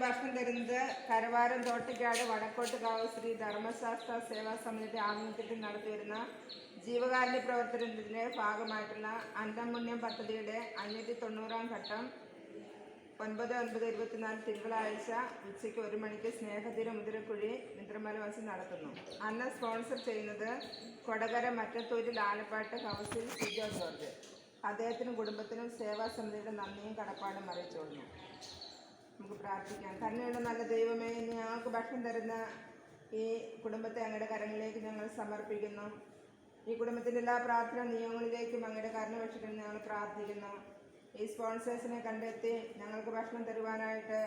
വരുന്നത് കരവാരം തോട്ടിക്കാട് വടക്കോട്ടുകാവ് ശ്രീ ധർമ്മശാസ്ത്ര സേവാ സമിതിയുടെ ആഭിമുഖ്യത്തിൽ നടത്തിവരുന്ന ജീവകാരുണ്യ പ്രവർത്തനത്തിന്റെ ഭാഗമായിട്ടുള്ള അന്തംപുണ്യം പദ്ധതിയുടെ അഞ്ഞൂറ്റി തൊണ്ണൂറാം ഘട്ടം ഒൻപത് ഒൻപത് ഇരുപത്തിനാല് തിങ്കളാഴ്ച ഉച്ചയ്ക്ക് ഒരു മണിക്ക് സ്നേഹതീര മുതിരക്കുഴി നിദ്രമലവാസി നടത്തുന്നു. അന്ന് സ്പോൺസർ ചെയ്യുന്നത് കൊടകര മറ്റത്തൂരിൽ ആലപ്പാട്ട് കൗൺസിൽ സിജോ ജോർജ്. അദ്ദേഹത്തിനും കുടുംബത്തിനും സേവാ സമിതിയുടെ നന്ദിയും കടപ്പാടും അറിയിച്ചുകൊള്ളുന്നു. നമുക്ക് പ്രാർത്ഥിക്കാം. കരുണയുള്ള നല്ല ദൈവമേ ഞങ്ങൾക്ക് ഭക്ഷണം തരുന്ന ഈ കുടുംബത്തെ അങ്ങയുടെ കരങ്ങളിലേക്ക് ഞങ്ങൾ സമർപ്പിക്കുന്നു. ഈ കുടുംബത്തിന്റെ എല്ലാ പ്രാർത്ഥന നിയമങ്ങളിലേക്കും അങ്ങയുടെ കരുണ ഭക്ഷണം ഞങ്ങൾ പ്രാർത്ഥിക്കുന്നു. ഈ സ്പോൺസേഴ്സിനെ കണ്ടെത്തി ഞങ്ങൾക്ക് ഭക്ഷണം തരുവാനായിട്ട്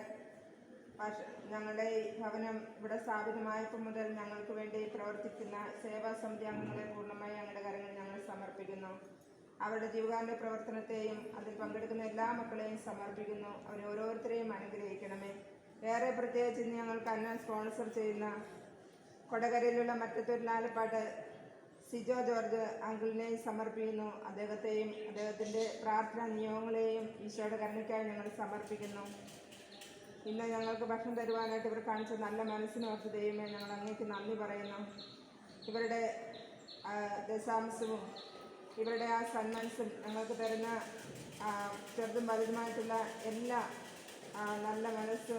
ഞങ്ങളുടെ ഈ ഭവനം ഇവിടെ സ്ഥാപിതമായപ്പോൾ മുതൽ ഞങ്ങൾക്ക് വേണ്ടി പ്രവർത്തിക്കുന്ന സേവാ സമിതി അംഗങ്ങളെ പൂർണമായി ഞങ്ങളുടെ അവരുടെ ജീവകാരുണ്യ പ്രവർത്തനത്തെയും അതിൽ പങ്കെടുക്കുന്ന എല്ലാ മക്കളെയും സമർപ്പിക്കുന്നു. അവരെ ഓരോരുത്തരെയും അനുഗ്രഹിക്കണമേ. ഏറെ പ്രത്യേകിച്ച് ഞങ്ങൾക്ക് അന്നം സ്പോൺസർ ചെയ്യുന്ന കൊടകരയിലുള്ള മറ്റത്തൊരു സിജോ ജോർജ് അങ്കിളിനെയും സമർപ്പിക്കുന്നു. അദ്ദേഹത്തെയും അദ്ദേഹത്തിന്റെ പ്രാർത്ഥനാ നിയമങ്ങളെയും ഈശോയുടെ കരുണയ്ക്കായി ഞങ്ങൾ സമർപ്പിക്കുന്നു. ഇന്ന് ഞങ്ങൾക്ക് ഭക്ഷണം തരുവാനായിട്ട് ഇവർ കാണിച്ച നല്ല മനസ്സിനോർത്ത് ദൈവമേ ഞങ്ങൾ അങ്ങേക്ക് നന്ദി പറയുന്നു. ഇവരുടെ ദശാംശവും ഇവരുടെ ആ സന്മനസ്സും ഞങ്ങൾക്ക് തരുന്ന ചെറുതും വലുതുമായിട്ടുള്ള എല്ലാ നല്ല മനസ്സ്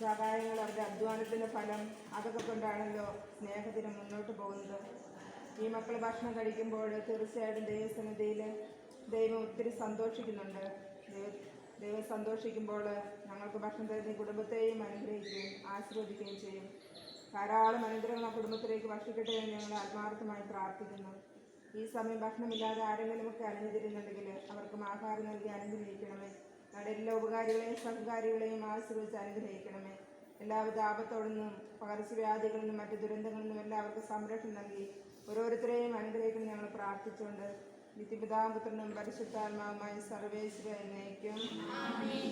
സഹായങ്ങൾ അവരുടെ അധ്വാനത്തിന്റെ ഫലം അതൊക്കെ കൊണ്ടാണല്ലോ സ്നേഹത്തിന് മുന്നോട്ട് പോകുന്നത്. ഈ മക്കൾ ഭക്ഷണം കഴിക്കുമ്പോൾ തീർച്ചയായിട്ടും ദൈവസന്നിധിയിൽ ദൈവം ഒത്തിരി സന്തോഷിക്കുന്നുണ്ട്. ദൈവ സന്തോഷിക്കുമ്പോൾ ഞങ്ങൾക്ക് ഭക്ഷണം തരുന്ന കുടുംബത്തെയും അനുഗ്രഹിക്കുകയും ആശീർവദിക്കുകയും ചെയ്യും. ധാരാളം അനുഗ്രഹങ്ങൾ ആ കുടുംബത്തിലേക്ക് ഭക്ഷിക്കട്ടെ എന്ന് ഞങ്ങൾ ആത്മാർത്ഥമായി പ്രാർത്ഥിക്കുന്നു. ഈ സമയം ഭക്ഷണമില്ലാതെ ആരെങ്കിലുമൊക്കെ അലഞ്ഞിരുന്നുണ്ടെങ്കിൽ അവർക്കും ആഹാരം നൽകി അനുഗ്രഹിക്കണമേ. ഞങ്ങളുടെ എല്ലാ ഉപകാരികളെയും സഹകാരികളെയും ആശ്രയിച്ച് അനുഗ്രഹിക്കണമേ. എല്ലാവിധ ആപത്തോടു നിന്നും പകർച്ചവ്യാധികളിൽ നിന്നും മറ്റു ദുരന്തങ്ങളിൽ നിന്നും എല്ലാവർക്കും സംരക്ഷണം നൽകി ഓരോരുത്തരെയും അനുഗ്രഹിക്കണം ഞങ്ങൾ പ്രാർത്ഥിച്ചുകൊണ്ട് നിത്യപിതാപുത്രനും പരിശുദ്ധാത്മാവുമായി സർവേശ്വര എന്നേക്കും